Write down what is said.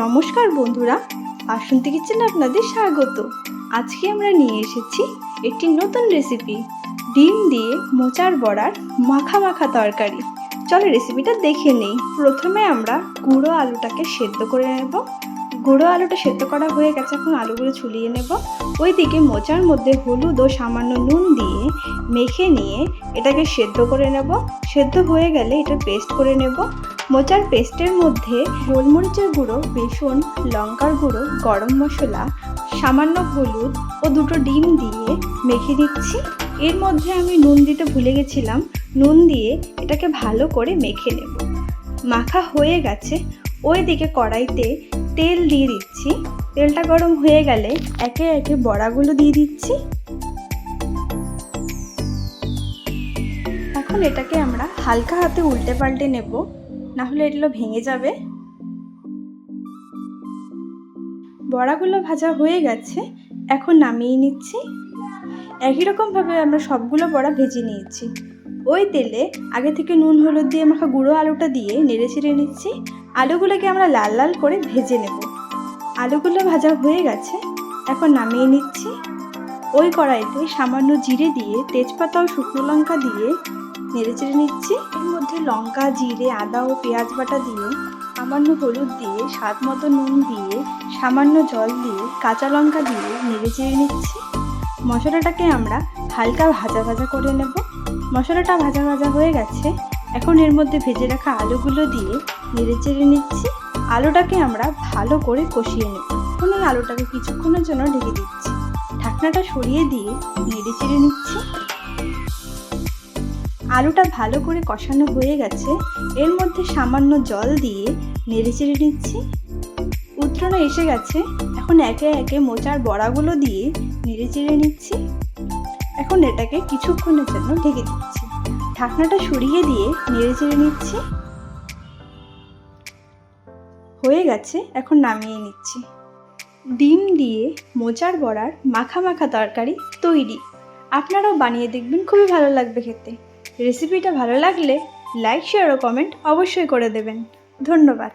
নমস্কার বন্ধুরা, বাসন্তী কিচেনে আপনাদের স্বাগত। আজকে আমরা নিয়ে এসেছি একটি নতুন রেসিপি ডিম দিয়ে মোচার বড়ার মাখা মাখা তরকারি। চলো রেসিপিটা দেখে নিই। প্রথমে আমরা গুঁড়ো আলুটাকে সেদ্ধ করে নেব। গুঁড়ো আলুটা সেদ্ধ করা হয়ে গেছে, এখন আলুগুলো ছুলিয়ে নেব। ওইদিকে মোচার মধ্যে হলুদ ও সামান্য নুন দিয়ে মেখে নিয়ে এটাকে সেদ্ধ করে নেব। সেদ্ধ হয়ে গেলে এটা পেস্ট করে নেব। মোচার পেস্টের মধ্যে গোলমরিচের গুঁড়ো, বেসন, লঙ্কার গুঁড়ো, গরম মশলা, সামান্য হলুদ ও দুটো ডিম দিয়ে মেখে দিচ্ছি এর মধ্যে আমি নুন দিতে ভুলে গেছিলাম। নুন দিয়ে এটাকে ভালো করে মেখে নেব। মাখা হয়ে গেছে। ওই দিকে কড়াইতে তেল দিয়ে দিচ্ছি। তেলটা গরম হয়ে গেলে একে একে বড়াগুলো দিয়ে দিচ্ছি। এখন এটাকে আমরা হালকা হাতে উল্টে পাল্টে নেব। না হলে এগুলো ভেঙে যাবে। বড়াগুলো ভাজা হয়ে গেছে, এখন নামিয়ে নিচ্ছি। একই রকমভাবে আমরা সবগুলো বড়া ভেজে নিয়েছি। ওই তেলে আগে থেকে নুন, হলুদ দিয়ে মাখা গুঁড়ো আলুটা দিয়ে নেড়ে ছেড়ে নিচ্ছি। আলুগুলোকে আমরা লাল লাল করে ভেজে নেব। আলুগুলো ভাজা হয়ে গেছে, এখন নামিয়ে নিচ্ছি। ওই কড়াইতে সামান্য জিরে দিয়ে তেজপাতা ও শুকনো লঙ্কা দিয়ে নেড়ে চেড়ে নিচ্ছি। এর মধ্যে লঙ্কা, জিরে, আদা ও পেঁয়াজ বাটা দিয়ে, সামান্য হলুদ দিয়ে, স্বাদ মতো নুন দিয়ে, সামান্য জল দিয়ে, কাঁচা লঙ্কা দিয়ে নেড়ে চেড়ে নিচ্ছি। মশলাটাকে আমরা হালকা ভাজা ভাজা করে নেব। মশলাটা ভাজা ভাজা হয়ে গেছে। এখন এর মধ্যে ভেজে রাখা আলুগুলো দিয়ে নেড়ে চেড়ে নিচ্ছি। আলুটাকে আমরা ভালো করে কষিয়ে নেব। এখন এই আলুটাকে কিছুক্ষণের জন্য ঢেকে দিচ্ছি। ঢাকনাটা সরিয়ে দিয়ে নেড়ে চেড়ে নিচ্ছি। আলুটা ভালো করে কষানো হয়ে গেছে। এর মধ্যে সামান্য জল দিয়ে নেড়ে চেড়ে নিচ্ছি। উত্তরণে এসে গেছে। এখন একে একে মোচার বড়াগুলো দিয়ে নেড়ে চেড়ে নিচ্ছি। এখন এটাকে কিছুক্ষণের জন্য ঢেকে দিচ্ছি। ঢাকনাটা সরিয়ে দিয়ে নেড়ে চেড়ে নিচ্ছি। হয়ে গেছে, এখন নামিয়ে নিচ্ছি। ডিম দিয়ে মোচার বড়ার মাখা মাখা তরকারি তৈরি। আপনারাও বানিয়ে দেখবেন, খুবই ভালো লাগবে খেতে। রেসিপিটা ভালো লাগলে লাইক শেয়ার ও কমেন্ট অবশ্যই করে দেবেন। ধন্যবাদ।